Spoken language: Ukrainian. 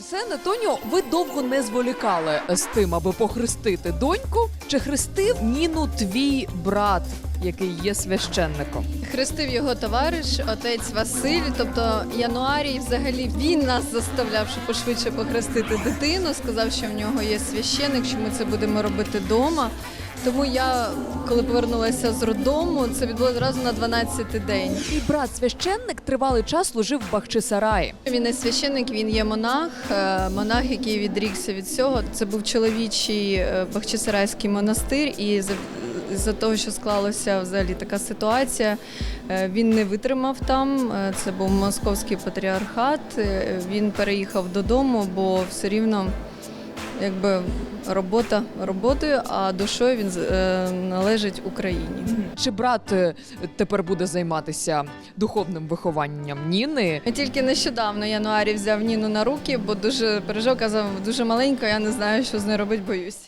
Арсене Тоню, ви довго не зволікали з тим, аби похрестити доньку. Чи хрестив Ніну твій брат, який є священником? Хрестив його товариш, отець Василь. Тобто Януарій, взагалі, він нас заставляв, щоб пошвидше похрестити дитину. Сказав, що в нього є священик, що ми це будемо робити вдома. Тому я, коли повернулася з роддому, це відбулося одразу на 12-й день. Твій брат священник тривалий час служив в Бахчисараї. Він не священник, він є монах, е, монах, який відрікся від всього. Це був чоловічий е, Бахчисарайський монастир, і за, того, що склалася взагалі така ситуація, е, він не витримав там. Це був московський патріархат. Він переїхав додому, бо все рівно. Якби робота роботою, а душою він е, належить Україні. Чи брат е, тепер буде займатися духовним вихованням Ніни? Я тільки нещодавно януарі взяв Ніну на руки, бо дуже пережив, казав, дуже маленька, я не знаю, що з нею робити, боюсь.